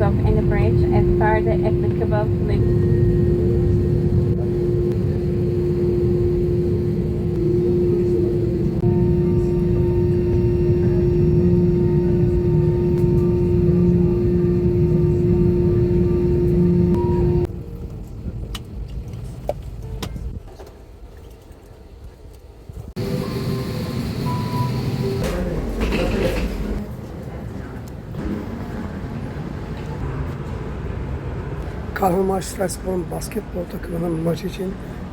Of any branch as far as applicable Kahramanmaraş Spor'un basketbol takımının maçı için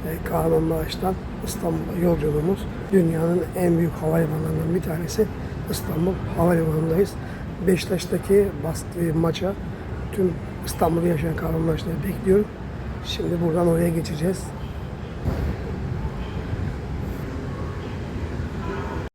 e, Kahramanmaraş'tan İstanbul'a yolculuğumuz. Dünyanın en büyük havalimanlarından bir tanesi İstanbul Havalimanı'ndayız. Beşiktaş'taki bastığı maça tüm İstanbul'da yaşayan Kahramanmaraşlıları bekliyorum. Şimdi buradan oraya geçeceğiz.